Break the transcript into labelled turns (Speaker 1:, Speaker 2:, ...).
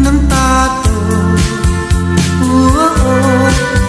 Speaker 1: ng tato. Uh-oh. Oh, oh.